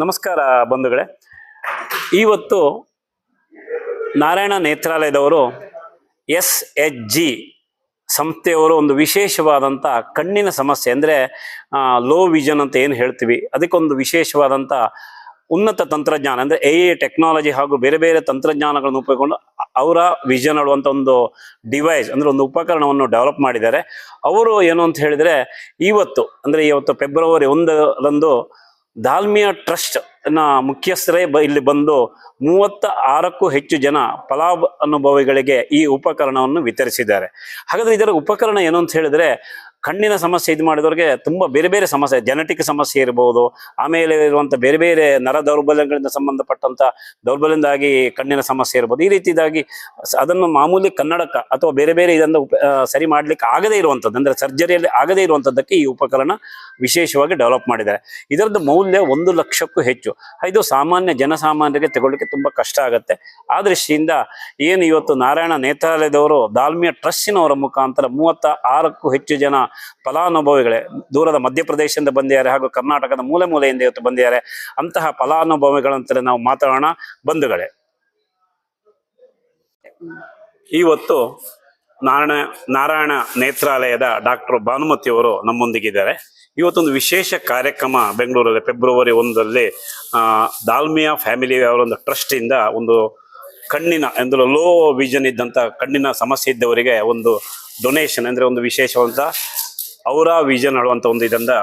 ನಮಸ್ಕಾರ ಬಂಧುಗಳೇ. ಇವತ್ತು ನಾರಾಯಣ ನೇತ್ರಾಲಯದವರು ಎಸ್ ಎಚ್ ಜಿ ಸಂಸ್ಥೆಯವರು ಒಂದು ವಿಶೇಷವಾದಂಥ ಕಣ್ಣಿನ ಸಮಸ್ಯೆ, ಅಂದರೆ ಲೋ ವಿಷನ್ ಅಂತ ಏನು ಹೇಳ್ತೀವಿ. ಅದಕ್ಕೊಂದು ವಿಶೇಷವಾದಂಥ ಉನ್ನತ ತಂತ್ರಜ್ಞಾನ, ಅಂದರೆ ಎ ಎ ಟೆಕ್ನಾಲಜಿ ಹಾಗೂ ಬೇರೆ ಬೇರೆ ತಂತ್ರಜ್ಞಾನಗಳನ್ನು ಉಪಯೋಗಿಕೊಂಡು ಅವರ ವಿಷನ್ ಹೇಳುವಂಥ ಒಂದು ಡಿವೈಸ್ ಅಂದರೆ, ಒಂದು ಉಪಕರಣವನ್ನು ಡೆವಲಪ್ ಮಾಡಿದ್ದಾರೆ. ಅವರು ಏನು ಅಂತ ಹೇಳಿದರೆ, ಇವತ್ತು, ಅಂದರೆ, ಇವತ್ತು ಫೆಬ್ರವರಿ ಒಂದರಂದು ದಾಲ್ಮಿಯಾ ಟ್ರಸ್ಟ್ನ ಮುಖ್ಯಸ್ಥರೇ ಇಲ್ಲಿ ಬಂದು ಮೂವತ್ತ ಆರಕ್ಕೂ ಹೆಚ್ಚು ಜನ ಫಲಾನುಭವಿಗಳಿಗೆ ಈ ಉಪಕರಣವನ್ನು ವಿತರಿಸಿದ್ದಾರೆ. ಹಾಗಾದ್ರೆ ಇದರ ಉಪಕರಣ ಏನು ಅಂತ ಹೇಳಿದ್ರೆ ಕಣ್ಣಿನ ಸಮಸ್ಯೆ ಇದು ಮಾಡಿದವ್ರಿಗೆ ತುಂಬ ಬೇರೆ ಬೇರೆ ಸಮಸ್ಯೆ ಜೆನೆಟಿಕ್ ಸಮಸ್ಯೆ ಇರಬಹುದು ಆಮೇಲೆ ಇರುವಂಥ ಬೇರೆ ಬೇರೆ ನರ ದೌರ್ಬಲ್ಯಗಳಿಂದ ಸಂಬಂಧಪಟ್ಟಂತ ದೌರ್ಬಲ್ಯದಿಂದಾಗಿ ಕಣ್ಣಿನ ಸಮಸ್ಯೆ ಇರ್ಬೋದು. ಈ ರೀತಿಯಾಗಿ ಅದನ್ನು ಮಾಮೂಲಿ ಕನ್ನಡಕ ಅಥವಾ ಬೇರೆ ಬೇರೆ ಇದನ್ನು ಸರಿ ಮಾಡ್ಲಿಕ್ಕೆ ಆಗದೇ ಇರುವಂಥದ್ದು ಅಂದರೆ ಸರ್ಜರಿಯಲ್ಲಿ ಆಗದೇ ಇರುವಂಥದ್ದಕ್ಕೆ ಈ ಉಪಕರಣ ವಿಶೇಷವಾಗಿ ಡೆವಲಪ್ ಮಾಡಿದ್ದಾರೆ. ಇದರದ್ದು ಮೌಲ್ಯ ಒಂದು ಲಕ್ಷಕ್ಕೂ ಹೆಚ್ಚು. ಇದು ಸಾಮಾನ್ಯ ಜನಸಾಮಾನ್ಯರಿಗೆ ತಗೊಳ್ಳಿಕ್ಕೆ ತುಂಬ ಕಷ್ಟ ಆಗುತ್ತೆ. ಆ ದೃಷ್ಟಿಯಿಂದ ಏನು ಇವತ್ತು ನಾರಾಯಣ ನೇತ್ರಾಲಯದವರು ದಾಲ್ಮಿಯ ಟ್ರಸ್ಟಿನವರ ಮುಖಾಂತರ ಮೂವತ್ತ ಆರಕ್ಕೂ ಹೆಚ್ಚು ಜನ ಫಲಾನುಭವಿಗಳೇ. ದೂರದ ಮಧ್ಯಪ್ರದೇಶದಿಂದ ಬಂದಿದ್ದಾರೆ ಹಾಗೂ ಕರ್ನಾಟಕದ ಮೂಲೆ ಮೂಲೆಯಿಂದ ಇವತ್ತು ಬಂದಿದ್ದಾರೆ. ಅಂತಹ ಫಲಾನುಭವಿಗಳಂತಲೇ ನಾವು ಮಾತಾಡೋಣ. ಬಂಧುಗಳೇ. ಇವತ್ತು ನಾರಾಯಣ ನಾರಾಯಣ ನೇತ್ರಾಲಯದ ಡಾಕ್ಟರ್ ಭಾನುಮತಿಯವರು ನಮ್ಮೊಂದಿಗಿದ್ದಾರೆ. ಇವತ್ತೊಂದು ವಿಶೇಷ ಕಾರ್ಯಕ್ರಮ ಬೆಂಗಳೂರಲ್ಲಿ ಫೆಬ್ರವರಿ ಒಂದರಲ್ಲಿ ದಾಲ್ಮಿಯಾ ಫ್ಯಾಮಿಲಿ ಅವರ ಒಂದು ಟ್ರಸ್ಟಿಂದ ಒಂದು ಕಣ್ಣಿನ ಅಂದ್ರೆ ಲೋ ವಿಷನ್ ಇದ್ದಂಥ ಕಣ್ಣಿನ ಸಮಸ್ಯೆ ಇದ್ದವರಿಗೆ ಒಂದು ಡೊನೇಷನ್, ಅಂದರೆ ಒಂದು ವಿಶೇಷವಾದಂಥ ಅವರ ವಿಷನ್ ಹೇಳುವಂತ ಒಂದು ಇದರಿಂದ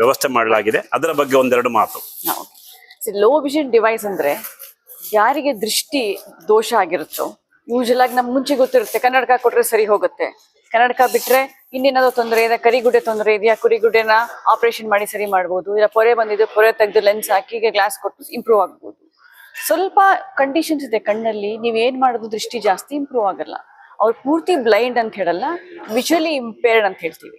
ವ್ಯವಸ್ಥೆ ಮಾಡಲಾಗಿದೆ. ಅದರ ಬಗ್ಗೆ ಒಂದೆರಡು ಮಾತು. ಲೋ ವಿಷನ್ ಡಿವೈಸ್ ಅಂದ್ರೆ ಯಾರಿಗೆ ದೃಷ್ಟಿ ದೋಷ ಆಗಿರುತ್ತೋ ಯೂಶಲ್ ಆಗಿ ನಮ್ಗೆ ಮುಂಚೆ ಗೊತ್ತಿರುತ್ತೆ, ಕನ್ನಡಕ ಕೊಟ್ರೆ ಸರಿ ಹೋಗುತ್ತೆ. ಕನ್ನಡಕ ಬಿಟ್ರೆ ಇನ್ನೇನಾದ್ರು ತೊಂದರೆ ಇದೆ, ಕರಿಗುಡ್ಡೆ ತೊಂದರೆ ಇದೆಯಾ, ಕುರಿಗುಡ್ಡೆನ ಆಪರೇಷನ್ ಮಾಡಿ ಸರಿ ಮಾಡ್ಬೋದು, ಇಲ್ಲ ಪೊರೆ ಬಂದಿದೆ, ಪೊರೆ ತೆಗೆದು ಲೆನ್ಸ್ ಹಾಕಿ ಗ್ಲಾಸ್ ಕೊಟ್ಟು ಇಂಪ್ರೂವ್ ಆಗ್ಬೋದು. ಸ್ವಲ್ಪ ಕಂಡೀಷನ್ಸ್ ಇದೆ ಕಣ್ಣಲ್ಲಿ, ನೀವ್ ಏನ್ ಮಾಡೋದು ದೃಷ್ಟಿ ಜಾಸ್ತಿ ಇಂಪ್ರೂವ್ ಆಗಲ್ಲ. ಅವ್ರು ಪೂರ್ತಿ ಬ್ಲೈಂಡ್ ಅಂತ ಹೇಳಲ್ಲ ವಿಜುವಲಿ ಇಂಪೇರ್ಡ್ ಅಂತ ಹೇಳ್ತೀವಿ.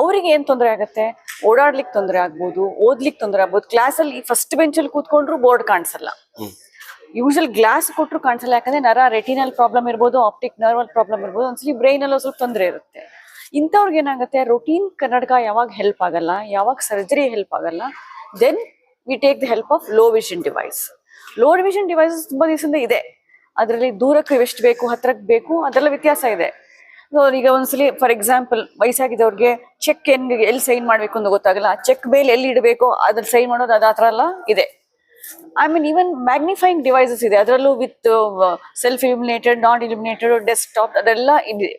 ಅವರಿಗೆ ಏನ್ ತೊಂದರೆ ಆಗುತ್ತೆ? ಓಡಾಡ್ಲಿಕ್ಕೆ ತೊಂದರೆ ಆಗ್ಬೋದು ಓದ್ಲಿಕ್ಕೆ ತೊಂದರೆ ಆಗ್ಬೋದು ಕ್ಲಾಸಲ್ಲಿ ಫಸ್ಟ್ ಬೆಂಚಲ್ಲಿ ಕೂತ್ಕೊಂಡ್ರು ಬೋರ್ಡ್ ಕಾಣಿಸಲ್ಲ. ಯೂಶಲ್ ಗ್ಲಾಸ್ ಕೊಟ್ಟರು ಕಾಣಿಸಲ್ಲ ಯಾಕಂದ್ರೆ ನರ ರೆಟಿನಲ್ ಪ್ರಾಬ್ಲಮ್ ಇರ್ಬೋದು ಆಪ್ಟಿಕ್ ನರ್ವಲ್ ಪ್ರಾಬ್ಲಮ್ ಇರ್ಬೋದು ಒಂದ್ಸಲಿ ಬ್ರೈನ್ ಅಲ್ಲಿ ಸ್ವಲ್ಪ ತೊಂದರೆ ಇರುತ್ತೆ. ಇಂಥವ್ರಿಗೆ ಏನಾಗುತ್ತೆ ರೊಟೀನ್ ಕನ್ನಡಕ ಯಾವಾಗ ಹೆಲ್ಪ್ ಆಗಲ್ಲ ಯಾವಾಗ ಸರ್ಜರಿ ಹೆಲ್ಪ್ ಆಗಲ್ಲ then we take the help of low vision device low vision devices ತುಂಬಾ ದಿವಸದಿಂದ ಇದೆ. ಅದರಲ್ಲಿ ದೂರಕ್ಕೆ ಎಷ್ಟು ಬೇಕು, ಹತ್ರಕ್ಕೆ ಬೇಕು, ಅದೆಲ್ಲ ವ್ಯತ್ಯಾಸ ಇದೆ. ಸೊ ಈಗ ಒಂದ್ಸಲಿ ಫಾರ್ ಎಕ್ಸಾಂಪಲ್ ವಯಸ್ಸಾಗಿದ್ದವ್ರಿಗೆ ಚೆಕ್ ಏನ್ ಎಲ್ಲಿ ಸೈನ್ ಮಾಡ್ಬೇಕು ಅಂತ ಗೊತ್ತಾಗಲ್ಲ. ಚೆಕ್ ಮೇಲೆ ಎಲ್ಲಿ ಇಡಬೇಕು ಅದ್ರ ಸೈನ್ ಮಾಡೋದು ಅದು ಆ ಥರ ಎಲ್ಲ ಇದೆ. I mean even magnifying devices ಇದೆ. ಅದರಲ್ಲೂ with self illuminated non illuminated desktop ಅದೆಲ್ಲ ಇದೆ.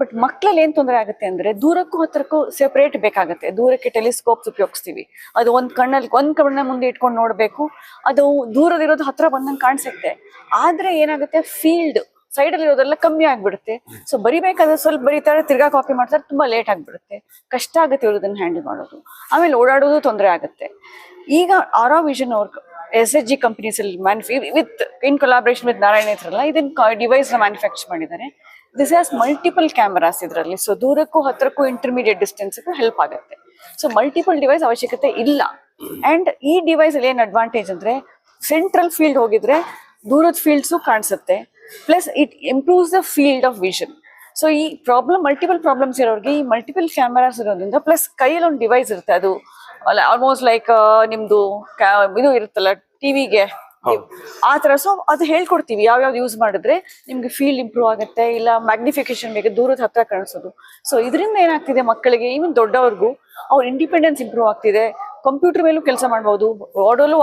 ಬಟ್ ಮಕ್ಕಳಲ್ಲಿ ಏನ್ ತೊಂದರೆ ಆಗುತ್ತೆ ಅಂದ್ರೆ ದೂರಕ್ಕೂ ಹತ್ರಕ್ಕೂ ಸೆಪರೇಟ್ ಬೇಕಾಗುತ್ತೆ. ದೂರಕ್ಕೆ ಟೆಲಿಸ್ಕೋಪ್ಸ್ ಉಪಯೋಗಿಸ್ತೀವಿ. ಅದು ಒಂದ್ ಕಣ್ಣಲ್ಲಿ, ಒಂದ್ ಕಣ್ಣ ಮುಂದೆ ಇಟ್ಕೊಂಡು ನೋಡ್ಬೇಕು. ಅದು ದೂರದಿರೋದು ಹತ್ರ ಬಂದಂಗೆ ಕಾಣಿಸುತ್ತೆ. ಆದ್ರೆ ಏನಾಗುತ್ತೆ? ಫೀಲ್ಡ್ ಸೈಡ್ ಅಲ್ಲಿ ಇರೋದೆಲ್ಲ ಕಮ್ಮಿ ಆಗ್ಬಿಡುತ್ತೆ. ಸೊ ಬರಿಬೇಕಾದ್ರೆ ಸ್ವಲ್ಪ ಬರೀತಾರೆ, ತಿರ್ಗಾ ಕಾಪಿ ಮಾಡ್ತಾರೆ, ತುಂಬಾ ಲೇಟ್ ಆಗ್ಬಿಡುತ್ತೆ. ಕಷ್ಟ ಆಗುತ್ತೆ ಇವ್ರದನ್ನ ಹ್ಯಾಂಡಲ್ ಮಾಡೋದು. ಆಮೇಲೆ ಓಡಾಡೋದು ತೊಂದರೆ ಆಗುತ್ತೆ. ಈಗ ಆರೋ ವಿಷನ್ ಅವ್ರ ಎಸ್ ಎಚ್ ಜಿ ಕಂಪನೀಸ್ ಅಲ್ಲಿ ಮ್ಯಾನುಫ್ಯಾ with in collaboration with Narayana ಇದನ್ನ ಡಿವೈಸ್ ಮ್ಯಾನುಫ್ಯಾಕ್ಚರ್ ಮಾಡಿದ್ದಾರೆ. ದಿಸ್ ಹ್ಯಾಸ್ ಮಲ್ಟಿಪಲ್ ಕ್ಯಾಮರಾಸ್ ಇದರಲ್ಲಿ. ಸೊ ದೂರಕ್ಕೂ ಹತ್ರಕ್ಕೂ ಇಂಟರ್ಮೀಡಿಯೇಟ್ ಡಿಸ್ಟೆನ್ಸ್ಗೂ ಹೆಲ್ಪ್ ಆಗುತ್ತೆ. ಸೊ ಮಲ್ಟಿಪಲ್ ಡಿವೈಸ್ ಅವಶ್ಯಕತೆ ಇಲ್ಲ. ಅಂಡ್ ಈ ಡಿವೈಸ್ ಅಲ್ಲಿ ಏನ್ ಅಡ್ವಾಂಟೇಜ್ ಅಂದ್ರೆ ಸೆಂಟ್ರಲ್ ಫೀಲ್ಡ್ ಹೋಗಿದ್ರೆ ದೂರದ ಫೀಲ್ಡ್ಸು ಕಾಣಿಸುತ್ತೆ. Plus it improves the field of vision so ಈ ಪ್ರಾಬ್ಲಮ್ ಮಲ್ಟಿಪಲ್ ಪ್ರಾಬ್ಲಮ್ಸ್ ಇರೋರಿಗೆ ಈ ಮಲ್ಟಿಪಲ್ ಕ್ಯಾಮರಾಸ್ ಇರೋದ್ರಿಂದ ಪ್ಲಸ್ ಕೈಯಲ್ಲಿ ಒಂದು ಡಿವೈಸ್ ಇರುತ್ತೆ. ಅದು ಆಲ್ಮೋಸ್ಟ್ ಲೈಕ್ ಕ್ಯಾ- ಇದು ಇರುತ್ತಲ್ಲ ಟಿವಿಗೆ ಆ ತರ ಸೊ ಅದು ಹೇಳ್ಕೊಡ್ತೀವಿ. ಯಾವ್ಯಾವ್ದು ಯೂಸ್ ಮಾಡಿದ್ರೆ ನಿಮ್ಗೆ ಫೀಲ್ ಇಂಪ್ರೂವ್ ಆಗುತ್ತೆ, ಇಲ್ಲ ಮ್ಯಾಗ್ನಿಫಿಕೇಶನ್ ಬೇಕು ದೂರದ ಹತ್ರ ಕಾಣಿಸೋದು. ಸೊ ಇದರಿಂದ ಏನಾಗ್ತಿದೆ ಮಕ್ಕಳಿಗೆ ಈವನ್ ದೊಡ್ಡವ್ರಿಗೂ, ಅವ್ರ ಇಂಡಿಪೆಂಡೆನ್ಸ್ ಇಂಪ್ರೂವ್ ಆಗ್ತಿದೆ. ಕಂಪ್ಯೂಟರ್ ಮೇಲೂ ಕೆಲಸ ಮಾಡ್ಬೋದು ಓಡಲ್ಲೂ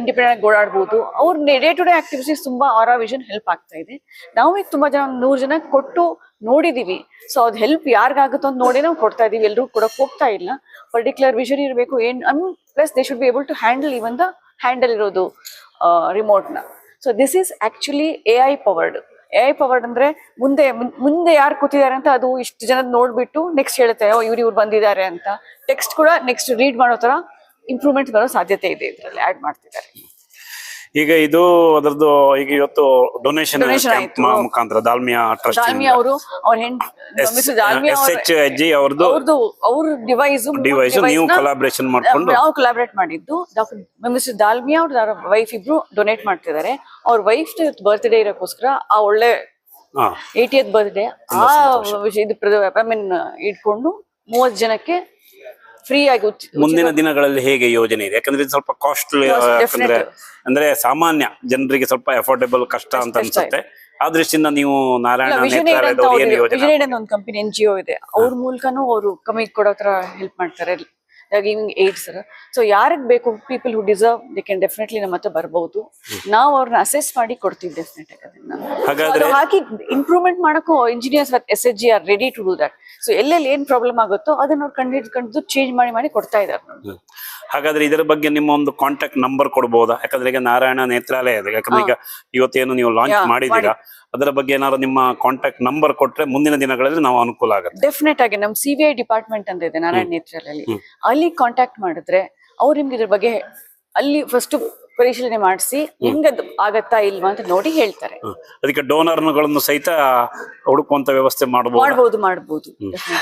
ಇಂಡಿಪೆಂಡೆಂಟ್ ಓಡಾಡ್ಬೋದು. ಅವ್ರ ಡೇ ಟು ಡೇ ಆಕ್ಟಿವಿಟೀಸ್ ತುಂಬಾ ಆರಾ ವಿಷನ್ ಹೆಲ್ಪ್ ಆಗ್ತಾ ಇದೆ. ನಾವು ಈಗ ತುಂಬಾ ಜನ, ನೂರು ಜನ ಕೊಟ್ಟು ನೋಡಿದೀವಿ. ಸೊ ಅದು ಹೆಲ್ಪ್ ಯಾರಿಗಾಗುತ್ತೋ ಅಂತ ನೋಡಿ ನಾವು ಕೊಡ್ತಾ ಇದೀವಿ. ಎಲ್ಲರೂ ಕೊಡಕ್ ಹೋಗ್ತಾ ಇಲ್ಲ. ಪರ್ಟಿಕ್ಯುಲರ್ ವಿಷನ್ ಇರಬೇಕು, ಏನ್ plus they should be able to handle even the handle ಇರೋದು. ರಿಮೋಟ್ನ so this is actually A I powered A I powered ಅಂದ್ರೆ ಮುಂದೆ ಮುಂದೆ ಯಾರು ಕೂತಿದ್ದಾರೆ ಅಂತ ಅದು ಇಷ್ಟು ಜನದ ನೋಡ್ಬಿಟ್ಟು ನೆಕ್ಸ್ಟ್ ಹೇಳುತ್ತೆ, ಓ, ಇವ್ರು ಇವ್ರು ಬಂದಿದ್ದಾರೆ ಅಂತ. ಟೆಕ್ಸ್ಟ್ ಕೂಡ ನೆಕ್ಸ್ಟ್ ರೀಡ್ ಮಾಡೋ ತರ ಇಂಪ್ರೂವ್ಮೆಂಟ್ ಬರೋ ಸಾಧ್ಯತೆ ಇದೆ ಇದರಲ್ಲಿ ಆ್ಯಡ್ ಮಾಡ್ತಿದ್ದಾರೆ. ಈಗ ಇದು ಅದರದ್ದು ಈಗ ಇವತ್ತು ಡೊನೇಷನ್. ಮುಖಾಂತರ ದಾಲ್ಮಿಯಾ ಟ್ರಸ್ಟ್ ದಾಲ್ಮಿಯಾ ಅವರು ಅವ್ರ ದಾಲ್ಮಿಯಾ ಎಸ್ ಎಚ್ ಜಿ ಅವ್ರದ್ದು ಅವ್ರದ್ದು ಅವ್ರ ಡಿವೈಸ್ ಡಿವೈಸ್ ನೀವು ಕೊಲಾಬ್ರೇಷನ್ ಮಾಡ್ಕೊಂಡು. ನಾವು ಕೊಲಾಬ್ರೇಟ್ ಮಾಡಿದ್ದು. ಡಾಕ್ಟರ್ ಮಿಸ್ಟರ್ ದಾಲ್ಮಿಯಾ ಅವ್ರ ವೈಫ್ ಇಬ್ರು ಡೊನೇಟ್ ಮಾಡ್ತಿದ್ದಾರೆ. ಅವ್ರ ವೈಫ್ ಬರ್ತ್ಡೇ ಇರೋಕ್ಕೋಸ್ಕರ ಆ ಒಳ್ಳೆ ಏಟಿಯತ್ ಬರ್ತ್ಡೇ ಆ ಇದು ಐ ಮೀನ್ ಇಟ್ಕೊಂಡು ಮೂವತ್ತು ಜನಕ್ಕೆ ಫ್ರೀ ಆಗಿ ಮುಂದಿನ ದಿನಗಳಲ್ಲಿ ಹೇಗೆ ಯೋಜನೆ ಇದೆ? ಯಾಕಂದ್ರೆ ಇದು ಸ್ವಲ್ಪ ಕಾಸ್ಟ್ಲಿ ಅಂದ್ರೆ ಯಾಕಂದ್ರೆ ಅಂದ್ರೆ ಸಾಮಾನ್ಯ ಜನರಿಗೆ ಸ್ವಲ್ಪ ಅಫೋರ್ಡೆಬಲ್ ಕಷ್ಟ ಅಂತ ಅನ್ಸುತ್ತೆ. ಆ ದೃಷ್ಟಿಯಿಂದ ನೀವು ನಾರಾಯಣ ಒಂದು ಕಂಪನಿ ಎನ್ ಜಿ ಒ ಇದೆ. ಅವ್ರ ಮೂಲಕನೂ ಅವರು ಕಮ್ಮಿ ಕೊಡೋ ತರ ಹೆಲ್ಪ್ ಮಾಡ್ತಾರೆ. ಗಿವಿಂಗ್ ಏಡ್ಸ್ ಸೊ ಯಾರಿಗ್ ಬೇಕು people who deserve they can definitely ನಮ್ಮ ಹತ್ರ ಬರ್ಬೋದು. ನಾವು ಅವ್ರನ್ನ ಅಸೆಸ್ ಮಾಡಿ ಕೊಡ್ತೀವಿ ಡೆಫಿನೆಟ್ ಆಗಿ ಹಾಕಿ ಇಂಪ್ರೂವ್ಮೆಂಟ್ ಮಾಡಕ್ಕೂ engineers S H G are ready to do that so ಎಲ್ಲೆಲ್ಲಿ ಏನ್ ಪ್ರಾಬ್ಲಮ್ ಆಗುತ್ತೋ ಅದನ್ನ ಅವ್ರು ಕಂಡು ಕಂಡು ಚೇಂಜ್ ಮಾಡಿ ಮಾಡಿ ಕೊಡ್ತಾ ಇದ್ದಾರೆ. ಹಾಗಾದ್ರೆ ಇದರ ಬಗ್ಗೆ ನಿಮ್ಮ ಒಂದು ಕಾಂಟ್ಯಾಕ್ಟ್ ನಂಬರ್ ಕೊಡ್ಬೋದಾ? ಯಾಕಂದ್ರೆ ಈಗ ನಾರಾಯಣ ನೇತ್ರಾಲಯ ಇದೆ. ಯಾಕಂದ್ರೆ ಈಗ ಇವತ್ತೇನು ನೀವು ಲಾಂಚ್ ಮಾಡಿದೀರ ಅದರ ಬಗ್ಗೆ ಏನಾದ್ರು ನಿಮ್ಮ ಕಾಂಟ್ಯಾಕ್ಟ್ ನಂಬರ್ ಕೊಟ್ರೆ ಮುಂದಿನ ದಿನಗಳಲ್ಲಿ ನಾವು ಅನುಕೂಲ ಆಗುತ್ತೆ. ಡೆಫಿನೆಟ್ ಆಗಿ ನಮ್ ಸಿ ಬಿ ಐ ಡಿಪಾರ್ಟ್ಮೆಂಟ್ ಅಂತ ಇದೆ ನಾರಾಯಣ ನೇತ್ರಾಲಯಲ್ಲಿ. ಅಲ್ಲಿ ಕಾಂಟ್ಯಾಕ್ಟ್ ಮಾಡಿದ್ರೆ ಅವ್ರು ನಿಮ್ಗೆ ಇದ್ರ ಬಗ್ಗೆ ಅಲ್ಲಿ ಫಸ್ಟ್ ಪರಿಶೀಲನೆ ಮಾಡಿಸಿ ಹೆಂಗದ್ ಆಗತ್ತಾ ಇಲ್ವಾ ಅಂತ ನೋಡಿ ಹೇಳ್ತಾರೆ. ಅದಕ್ಕೆ ಡೋನರ್ಗಳನ್ನು ಸಹಿತ ಹುಡುಕುವಂತ ವ್ಯವಸ್ಥೆ ಮಾಡಬಹುದು ಮಾಡಬಹುದು ಮಾಡ್ಬೋದು. ಆಗಿ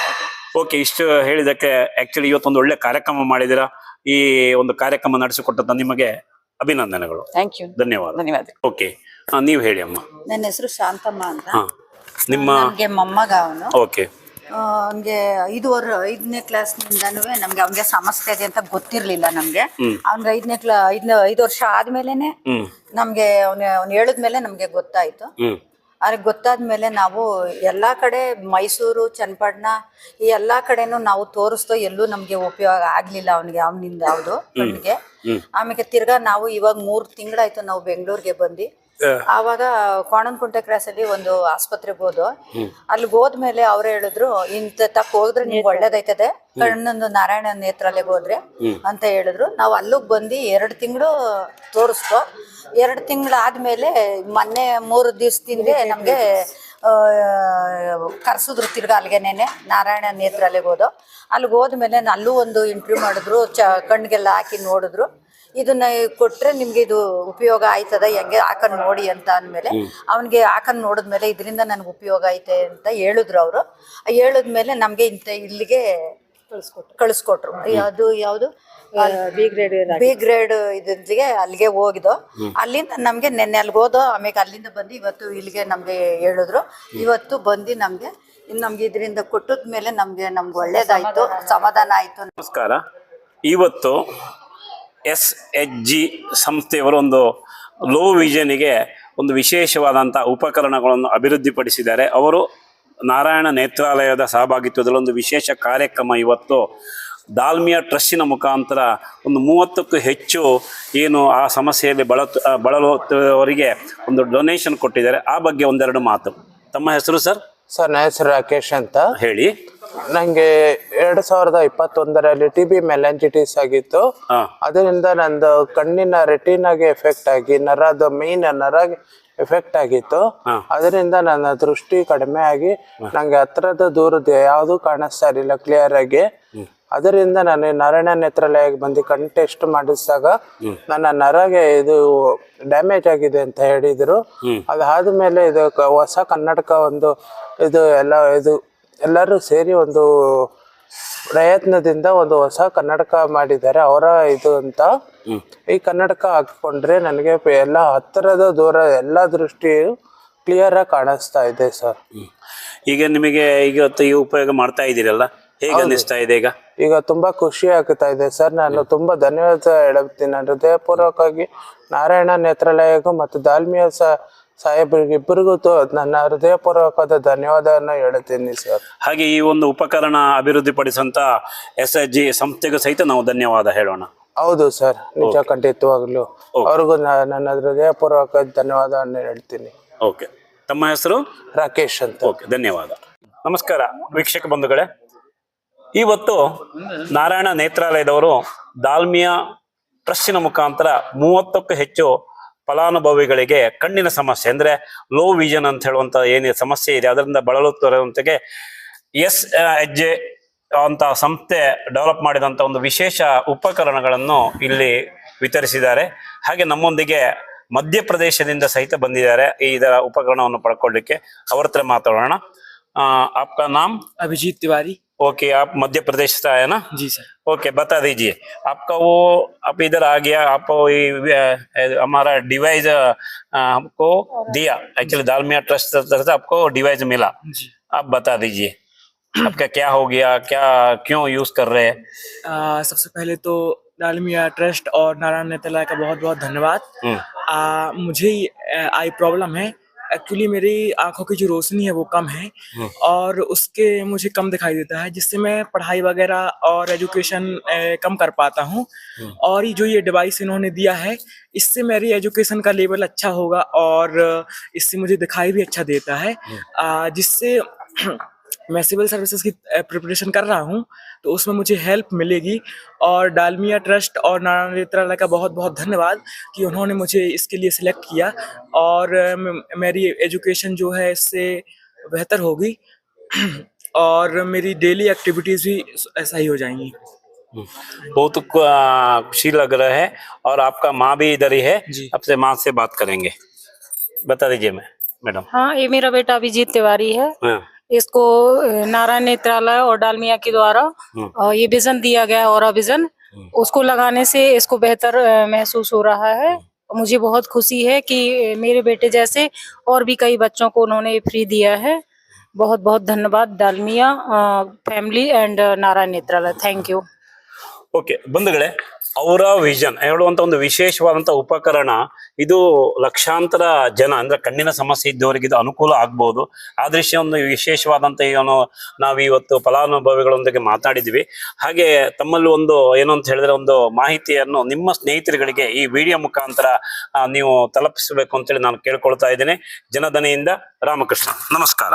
ಓಕೆ ಇಷ್ಟು ಹೇಳಿದಕ್ಕೆ ಆಕ್ಚುಲಿ ಇವತ್ತೊಂದು ಒಳ್ಳೆ ಕಾರ್ಯಕ್ರಮ ಮಾಡಿದಿರಾ ಈ ಒಂದು ಕಾರ್ಯಕ್ರಮ ನಡೆಸಿಕೊಟ್ಟಂತ ನಿಮಗೆ ಅಭಿನಂದನೆಗಳು. ಥ್ಯಾಂಕ್ ಯು ಧನ್ಯವಾದ. ಧನ್ಯವಾದ. ಓಕೆ ನೀವು ಹೇಳಿ ಅಮ್ಮ. ನನ್ನ ಹೆಸರು ಶಾಂತಮ್ಮ ಅಂತ. ಹಾ. ನಿಮ್ಮ ನಮ್ಗೆ ಮೊಮ್ಮಗ ಅವನು. ಓಕೆ ಅವನ್ಗೆ ಐದುವರೆ ಐದನೇ ಕ್ಲಾಸ್ನಿಂದನೂ ನಮ್ಗೆ ಅವನಿಗೆ ಸಮಸ್ಯೆ ಇದೆ ಅಂತ ಗೊತ್ತಿರ್ಲಿಲ್ಲ ನಮ್ಗೆ. ಅವ್ನ್ಗೆ ಐದನೇ ಕ್ಲಾ ಐದ್ ಐದು ವರ್ಷ ಆದ್ಮೇಲೆನೆ ನಮ್ಗೆ ಅವ್ನ ಅವ್ನು ಹೇಳಿದ್ಮೇಲೆ ನಮ್ಗೆ ಗೊತ್ತಾಯ್ತು. ಅವ್ರಿಗೆ ಗೊತ್ತಾದ್ಮೇಲೆ ನಾವು ಎಲ್ಲಾ ಕಡೆ ಮೈಸೂರು ಚನ್ನಪಟ್ಟಣ ಈ ಎಲ್ಲಾ ಕಡೆನೂ ನಾವು ತೋರಿಸ್ತೋ ಎಲ್ಲೂ ನಮ್ಗೆ ಉಪಯೋಗ ಆಗಲಿಲ್ಲ ಅವನಿಗೆ ಅವನಿಂದ ಯಾವ್ದು ಕಣ್ಣಿಗೆ. ಆಮೇಲೆ ತಿರ್ಗಾ ನಾವು ಇವಾಗ ಮೂರ್ ತಿಂಗಳಾಯ್ತು ನಾವು ಬೆಂಗಳೂರಿಗೆ ಬಂದು ಆವಾಗ ಕೋಣನಕುಂಟೆ ಕ್ರಾಸ್ ಅಲ್ಲಿ ಒಂದು ಆಸ್ಪತ್ರೆಗೆ ಹೋದು ಅಲ್ಲಿಗೆ ಹೋದ್ಮೇಲೆ ಅವ್ರು ಹೇಳಿದ್ರು ಇಂತ ತಕ್ಕ ಹೋದ್ರೆ ನಿಮ್ಗೆ ಒಳ್ಳೇದೈತದೆ. ಕಣ್ಣೊಂದು ನಾರಾಯಣ ನೇತ್ರಾಲಯಕ್ಕೆ ಹೋದ್ರೆ ಅಂತ ಹೇಳಿದ್ರು. ನಾವು ಅಲ್ಲಿಗೆ ಬಂದು ಎರಡು ತಿಂಗಳು ತೋರಿಸ್ಕೊ ಎರಡು ತಿಂಗಳಾದ್ಮೇಲೆ ಮೊನ್ನೆ ಮೂರು ದಿವಸದಿಂದ ನಮ್ಗೆ ಕರ್ಸಿದ್ರು ತಿರ್ಗಾ ಅಲ್ಲಿಗೆನೇ ನಾರಾಯಣ ನೇತ್ರಾಲಯಕ್ಕೆ ಹೋದು. ಅಲ್ಲಿಗೆ ಹೋದ್ಮೇಲೆ ಅಲ್ಲೂ ಒಂದು ಇಂಟ್ರ್ಯೂ ಮಾಡಿದ್ರು ಚ ಕಣ್ಗೆಲ್ಲ ಹಾಕಿ ನೋಡಿದ್ರು. ಇದನ್ನ ಕೊಟ್ರೆ ನಿಮ್ಗೆ ಇದು ಉಪಯೋಗ ಆಯ್ತದ ಹೆಂಗೆ ಹಾಕೊಂಡು ನೋಡಿ ಅಂತ ಅಂದ್ಮೇಲೆ ಅವನಿಗೆ ಹಾಕೊಂಡು ನೋಡಿದ್ಮೇಲೆ ಇದರಿಂದ ನನಗೆ ಉಪಯೋಗ ಐತೆ ಅಂತ ಹೇಳಿದ್ರು ಅವರು. ಹೇಳಿದ್ಮೇಲೆ ನಮಗೆ ಇಂಥ ಇಲ್ಲಿಗೆ ಕಳಿಸ್ಕೊಟ್ರು. ಯಾವುದು ಯಾವುದು? ಬಿ ಗ್ರೇಡ್ ಬಿ ಗ್ರೇಡ್ ಇದಿಗೆ ಅಲ್ಲಿಗೆ ಹೋಗಿದ್ದು. ಅಲ್ಲಿಂದ ನಮ್ಗೆ ನೆನ್ನೆ ಅಲ್ಲಿಗೆ ಹೋದೋ ಆಮೇಲೆ ಅಲ್ಲಿಂದ ಬಂದು ಇವತ್ತು ಇಲ್ಲಿಗೆ ನಮ್ಗೆ ಹೇಳಿದ್ರು. ಇವತ್ತು ಬಂದು ನಮ್ಗೆ ಇನ್ನು ನಮ್ಗೆ ಇದರಿಂದ ಕೊಟ್ಟದ ಮೇಲೆ ನಮ್ಗೆ ನಮ್ಗೆ ಒಳ್ಳೇದಾಯ್ತು ಸಮಾಧಾನ ಆಯ್ತು. ನಮಸ್ಕಾರ. ಇವತ್ತು ಎಸ್ ಎಚ್ ಜಿ ಸಂಸ್ಥೆಯವರು ಒಂದು ಲೋ ವಿಷನಿಗೆ ಒಂದು ವಿಶೇಷವಾದಂಥ ಉಪಕರಣಗಳನ್ನು ಅಭಿವೃದ್ಧಿಪಡಿಸಿದ್ದಾರೆ. ಅವರು ನಾರಾಯಣ ನೇತ್ರಾಲಯದ ಸಹಭಾಗಿತ್ವದಲ್ಲಿ ಒಂದು ವಿಶೇಷ ಕಾರ್ಯಕ್ರಮ ಇವತ್ತು ದಾಲ್ಮಿಯ ಟ್ರಸ್ಟಿನ ಮುಖಾಂತರ ಒಂದು ಮೂವತ್ತಕ್ಕೂ ಹೆಚ್ಚು ಏನು ಆ ಸಮಸ್ಯೆಯಲ್ಲಿ ಬಳತು ಬಳಲುವವರಿಗೆ ಒಂದು ಡೊನೇಷನ್ ಕೊಟ್ಟಿದ್ದಾರೆ. ಆ ಬಗ್ಗೆ ಒಂದೆರಡು ಮಾತು. ತಮ್ಮ ಹೆಸರು ಸರ್? ಸರ್ ನನ್ನ ಹೆಸರು ರಾಕೇಶ್ ಅಂತ. ಹೇಳಿ. ನನಗೆ ಎರಡು ಸಾವಿರದ ಇಪ್ಪತ್ತೊಂದರಲ್ಲಿ ಟಿ ಬಿ ಮೆಲಂಜಿಟಿಸ್ ಆಗಿತ್ತು. ಅದರಿಂದ ನಂದು ಕಣ್ಣಿನ ರೆಟಿನಾಗೆ ಎಫೆಕ್ಟ್ ಆಗಿ ನರದ ಮೇನ್ ನರಗೆ ಎಫೆಕ್ಟ್ ಆಗಿತ್ತು. ಅದರಿಂದ ನನ್ನ ದೃಷ್ಟಿ ಕಡಿಮೆ ಆಗಿ ನಂಗೆ ಹತ್ರದ ದೂರದ ಯಾವುದು ಕಾಣಿಸ್ತಾ ಇರಲಿಲ್ಲ ಕ್ಲಿಯರ್ ಆಗಿ. ಅದರಿಂದ ನಾನು ನಾರಾಯಣ ನೇತ್ರಾಲಯಕ್ಕೆ ಬಂದು ಕಣ್ ಟೆಸ್ಟ್ ಮಾಡಿಸಿದಾಗ ನನ್ನ ನರಗೆ ಇದು ಡ್ಯಾಮೇಜ್ ಆಗಿದೆ ಅಂತ ಹೇಳಿದ್ರು. ಅದಾದ್ಮೇಲೆ ಇದು ಹೊಸ ಕನ್ನಡಕ ಒಂದು ಇದು ಎಲ್ಲ ಇದು ಎಲ್ಲರೂ ಸೇರಿ ಒಂದು ಪ್ರಯತ್ನದಿಂದ ಒಂದು ಹೊಸ ಕನ್ನಡಕ ಮಾಡಿದ್ದಾರೆ. ಅವರ ಇದು ಅಂತ. ಈ ಕನ್ನಡಕ ಹಾಕೊಂಡ್ರೆ ನನಗೆ ಎಲ್ಲ ಹತ್ತಿರದ ದೂರ ಎಲ್ಲ ದೃಷ್ಟಿಯು ಕ್ಲಿಯರ್ ಆಗಿ ಕಾಣಿಸ್ತಾ ಇದೆ ಸರ್. ಈಗ ನಿಮಗೆ ಈಗ ಈ ಉಪಯೋಗ ಮಾಡ್ತಾ ಇದ್ದೀರಲ್ಲ? ಹೇಗೆ ಅನ್ನಿಸ್ತಾ ಇದೆ ಈಗ? ಈಗ ತುಂಬಾ ಖುಷಿ ಆಗ್ತಾ ಇದೆ ಸರ್. ನಾನು ತುಂಬಾ ಧನ್ಯವಾದ ಹೇಳುತ್ತೀನಿ ನಾನು ಹೃದಯಪೂರ್ವಕವಾಗಿ ನಾರಾಯಣ ನೇತ್ರಾಲಯಕ್ಕೂ ಮತ್ತು ದಾಲ್ಮಿಯ ಸ ಸಾಹೇಬರಿಗೆ ಇಬ್ಬರಿಗೂ ತು- ನನ್ನ ಹೃದಯಪೂರ್ವಕವಾದ ಧನ್ಯವಾದವನ್ನು ಹೇಳ್ತೀನಿ ಸರ್. ಹಾಗೆ ಈ ಒಂದು ಉಪಕರಣ ಅಭಿವೃದ್ಧಿಪಡಿಸಂತ ಎಸ್ ಎಚ್ ಜಿ ಸಂಸ್ಥೆಗೂ ಸಹಿತ ನಾವು ಧನ್ಯವಾದ ಹೇಳೋಣ. ಹೌದು ಸರ್ ನಿಜ ಖಂಡಿತವಾಗ್ಲು. ಅವ್ರಿಗೂ ನಾ- ನನ್ನ ಹೃದಯಪೂರ್ವಕ ಧನ್ಯವಾದವನ್ನು ಹೇಳ್ತೀನಿ. ಓಕೆ ತಮ್ಮ ಹೆಸರು? ರಾಕೇಶ್ ಅಂತ. ಓಕೆ ಧನ್ಯವಾದ. ನಮಸ್ಕಾರ ವೀಕ್ಷಕ ಬಂಧುಗಳೇ. ಇವತ್ತು ನಾರಾಯಣ ನೇತ್ರಾಲಯದವರು ದಾಲ್ಮಿಯಾ ಟ್ರಸ್ಟಿನ ಮುಖಾಂತರ ಮೂವತ್ತಕ್ಕೂ ಹೆಚ್ಚು ಫಲಾನುಭವಿಗಳಿಗೆ ಕಣ್ಣಿನ ಸಮಸ್ಯೆ ಅಂದ್ರೆ ಲೋ ವಿಷನ್ ಅಂತ ಹೇಳುವಂತ ಏನು ಸಮಸ್ಯೆ ಇದೆ ಅದರಿಂದ ಬಳಲುತ್ತಿರುವಂತೆಗೆ ಎಸ್ ಎಚ್ ಜೆ ಅಂತ ಸಂಸ್ಥೆ ಡೆವಲಪ್ ಮಾಡಿದಂಥ ಒಂದು ವಿಶೇಷ ಉಪಕರಣಗಳನ್ನು ಇಲ್ಲಿ ವಿತರಿಸಿದ್ದಾರೆ ಹಾಗೆ ನಮ್ಮೊಂದಿಗೆ ಮಧ್ಯಪ್ರದೇಶದಿಂದ ಸಹಿತ ಬಂದಿದ್ದಾರೆ ಈ ಇದರ ಉಪಕರಣವನ್ನು ಪಡ್ಕೊಳ್ಳಿಕ್ಕೆ ಅವ್ರ ಹತ್ರ ಮಾತಾಡೋಣ ಆ, आपका नाम अभिजीत तिवारी ओके आप मध्य प्रदेश से आए ना? जी सर। ओके बता दीजिए आपका वो आप इधर आ गया आप ये, हमारा डिवाइस हमको दिया एक्चुअली दालमिया ट्रस्ट तरफ़ से आपको डिवाइस मिला। जी। आप बता दीजिए आपका क्या हो गया क्या क्यों यूज़ कर रहे हैं? सबसे पहले तो डालमिया ट्रस्ट और नारायण नेतला का बहुत बहुत धन्यवाद। हम्म, आ, मुझे आई प्रॉब्लम है एक्चुअली मेरी आँखों की जो रोशनी है वो कम है और उसके मुझे कम दिखाई देता है जिससे मैं पढ़ाई वगैरह और एजुकेशन कम कर पाता हूँ। और जो ये डिवाइस इन्होंने दिया है इससे मेरी एजुकेशन का लेवल अच्छा होगा और इससे मुझे दिखाई भी अच्छा देता है। जिससे मैं सिविल सर्विसेज़ की प्रिपरेशन कर रहा हूँ तो उसमें मुझे हेल्प मिलेगी और डालमिया ट्रस्ट और नारायण नेत्रालय का बहुत बहुत धन्यवाद कि उन्होंने मुझे इसके लिए सिलेक्ट किया और मेरी एजुकेशन जो है इससे बेहतर होगी और मेरी डेली एक्टिविटीज़ भी ऐसा ही हो जाएँगी। बहुत खुशी लग रहा है और आपका माँ भी इधर ही है आपसे माँ से बात करेंगे। बता दीजिए मैं मैडम। हाँ ये मेरा बेटा अभिजीत तिवारी है। हाँ, इसको अ, नारायण नेत्रालय और डालमिया के द्वारा अ, ये विजन दिया गया है और विजन उसको लगाने से इसको बेहतर अ, महसूस हो रहा है मुझे बहुत खुशी है कि अ, मेरे बेटे जैसे और भी कई बच्चों को उन्होंने फ्री दिया है बहुत बहुत धन्यवाद Dalmia family and Narayana Nethralaya thank you okay ಬಂಧುಗಳೇ ಅವರ ವಿಷನ್ ಹೇಳುವಂತ ಒಂದು ವಿಶೇಷವಾದಂತ ಉಪಕರಣ, ಇದು ಲಕ್ಷಾಂತರ ಜನ, ಅಂದ್ರೆ ಕಣ್ಣಿನ ಸಮಸ್ಯೆ ಇದ್ದವರಿಗೆ ಇದು ಅನುಕೂಲ ಆಗ್ಬಹುದು ಆ ದೃಶ್ಯ ಒಂದು ವಿಶೇಷವಾದಂತ ಏನು ನಾವು ಇವತ್ತು ಫಲಾನುಭವಿಗಳೊಂದಿಗೆ ಮಾತಾಡಿದ್ವಿ. ಹಾಗೆ ತಮ್ಮಲ್ಲಿ ಒಂದು ಏನು ಅಂತ ಹೇಳಿದ್ರೆ ಒಂದು ಮಾಹಿತಿಯನ್ನು ನಿಮ್ಮ ಸ್ನೇಹಿತರುಗಳಿಗೆ ಈ ವಿಡಿಯೋ ಮುಖಾಂತರ ನೀವು ತಲುಪಿಸಬೇಕು ಅಂತೇಳಿ ನಾನು ಕೇಳ್ಕೊಳ್ತಾ ಇದ್ದೇನೆ. ಜನಧನೆಯಿಂದ ರಾಮಕೃಷ್ಣ. ನಮಸ್ಕಾರ.